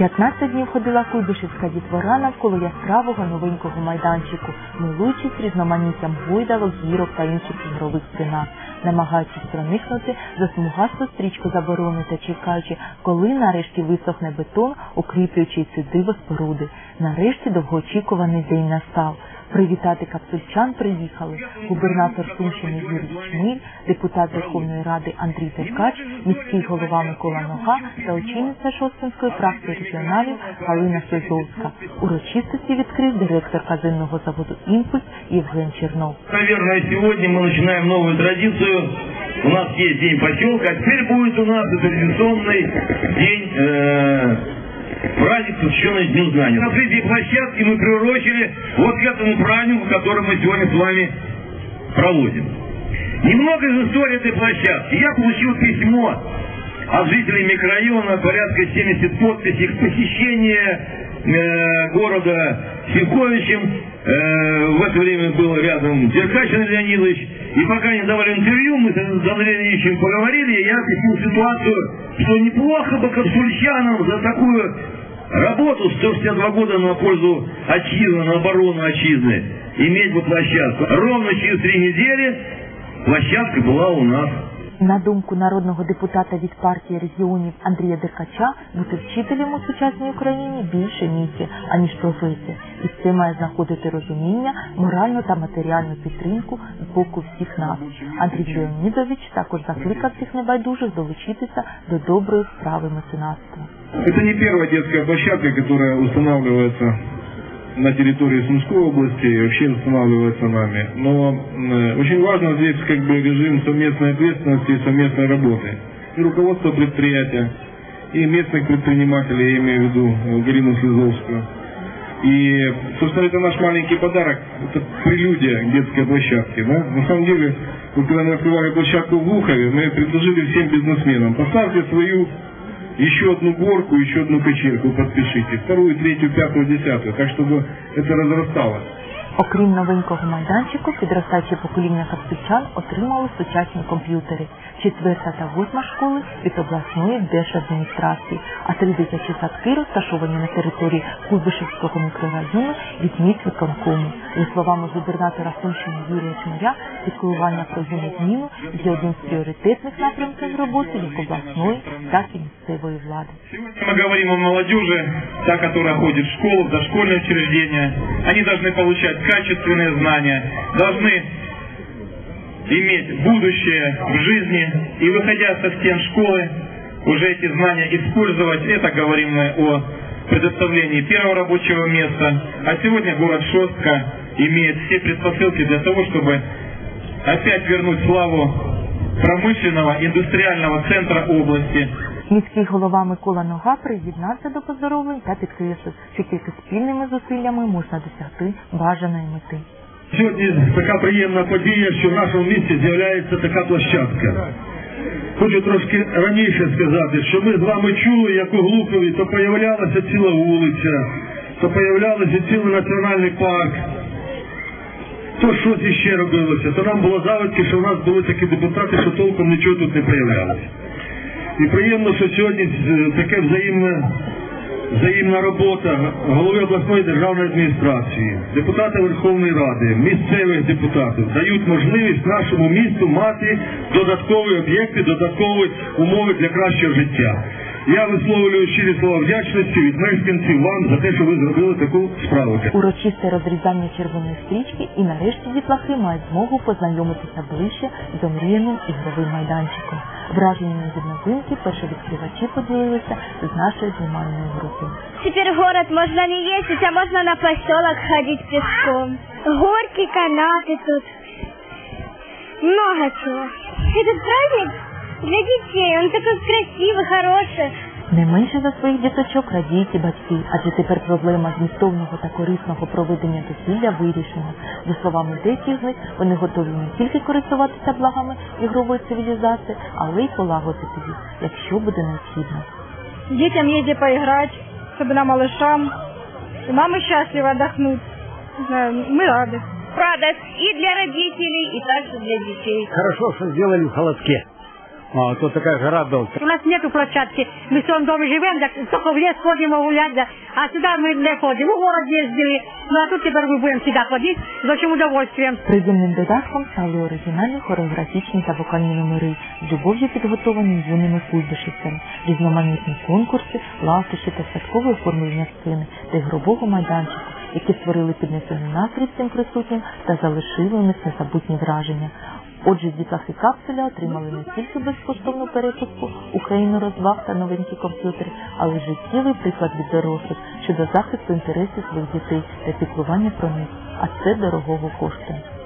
15 днів ходила Куйбишевська дітвора навколо яскравого новенького майданчику, милуючись різноманіттям гойдалок, гірок та інших ігрових принад, намагаючись проникнути за смугасту стрічку заборони та чекаючи, коли нарешті висохне бетон, укріплюючи ці диво споруди. Нарешті довгоочікуваний день настав. Привітати капсульчан приїхали губернатор Сумщини Юрій Чмиль, депутат Верховної Ради Андрій Деркач, міський голова Микола Нога та очільниця Шостинської фракції регіоналів Галина Сизовська. Урочистості відкрив директор казинного заводу «Імпульс» Євген Чернов. Наверное, сегодня мы начинаем новую традицию. У нас есть день поселка, а теперь будет у нас традиционный день э, праздник, посвященный Дню знания. Открытие площадки мы приурочили вот к этому празднику, который мы сегодня с вами проводим. Немного из истории этой площадки. Я получил письмо от жителей микрорайона, порядка 70 подписей к посещению э, города Сивковичем. Э, в это время был рядом Деркач Андрей Леонидович. И пока они давали интервью, мы с Андреем Леонидовичем поговорили, и я объяснил ситуацию, что неплохо бы капсульчанам за такую работу 162 года на пользу отчизны, на оборону отчизны, иметь бы площадку. Ровно через три недели площадка была у нас. На думку народного депутата від партії регіонів Андрія Деркача, бути вчителем у сучасній Україні більше місця, аніж професія, і це має знаходити розуміння, моральну та матеріальну підтримку з боку всіх нас. Андрій Леонідович також закликав всіх небайдужих долучитися до доброї справи меценатства. Это не первая детская площадка, которая устанавливается на территории Сумской области и вообще устанавливается нами. Но э, очень важно здесь как бы режим совместной ответственности и совместной работы. И руководство предприятия, и местных предпринимателей, я имею в виду э, Галину Слезовскую. И, собственно, это наш маленький подарок, это прелюдия к детской площадке. Да? На самом деле, вот когда мы открывали площадку в Глухове, мы предложили всем бизнесменам, поставьте свою еще одну горку, еще одну качельку подпишите, вторую, третью, пятую, десятую, так чтобы это разрасталось. Окрім новенького майданчику, підростаюче покоління капсульчан отримали сучасні комп'ютери. Четверта та восьма школи від обласної держадміністрації, а три дитячі садки розташовані на території Куйбишевського мікрорайону від міст виконкому. За словами губернатора Сумщини Юрія Чмаря, піклування про юну зміну є одним з пріоритетних напрямків роботи як обласної, так і місцевої влади. Сегодня мы говорим о молодежи, та, которая ходит в школу, в дошкольные учреждения. Они должны получать качественные знания, должны иметь будущее в жизни и, выходя со стен школы, уже эти знания использовать. Это говорим мы о предоставлении первого рабочего места. А сегодня город Шостка имеет все предпосылки для того, чтобы опять вернуть славу промышленного, индустриального центра области, Міський голова Микола Нога приєднався до поздоровлень та підкреслив, що тільки спільними зусиллями можна досягти бажаної мети. Сьогодні така приємна подія, що в нашому місті з'являється така площадка. Хочу трошки раніше сказати, що ми з вами чули, як у Глухові, то появлялася ціла вулиця, то появлялася цілий національний парк, то щось іще робилося, то нам було заводки, що в нас були такі депутати, що толком нічого тут не появлялося. І приємно, що сьогодні е, таке взаємне, взаємна робота голови обласної державної адміністрації, депутати Верховної Ради, місцевих депутатів дають можливість нашому місту мати додаткові об'єкти, додаткові умови для кращого життя. Я висловлюю щирі слова вдячності від мешканців вам за те, що ви зробили таку справу. Урочисте розрізання червоної стрічки і нарешті дітлахи мають змогу познайомитися ближче з омріяним ігровим майданчиком. Враженнями від новинки першовідкривачі поділилися з нашою знімальною групою. Теперь в город можно не ездить, а можно на поселок ходить пешком. Горки, канаты тут. Много чего. Этот праздник для детей, он такой красивый, хороший. Не менше за своїх діточок радіють і батьки, адже тепер проблема змістовного та корисного проведення дозвілля вирішена. За словами деяких з них, вони готові не тільки користуватися благами ігрової цивілізації, але й полагодити їх, якщо буде необхідно. Детям есть где поиграть, особенно малышам. И мамы счастливы отдохнуть. Не знаю, Мы рады. радость и для родителей, и также для детей. Хорошо, что сделали в холодке. А, тут такая гора дом. У нас нету площадки. Мы в своем доме живем, так только в лес ходим гулять, да. а сюда мы не ходим. В город ездили. Ну а тут теперь мы будем сюда ходить с большим удовольствием. Приємним додатком стали оригінальні хореографічні та вокальні номери, з любов'ю підготовані юними куйбишевцями, різноманітні конкурси, лавтищі та святкове оформлення сцени та ігрового майданчику, які створили піднесений настрій всім присутнім та залишили у них незабутні враження. Отже, дітахи капсуля отримали не тільки безкоштовну перепустку Україну розваг та новенькі комп'ютери, але й життєвий приклад від дорослих щодо захисту інтересів своїх дітей та піклування про них. А це дорогого коштує.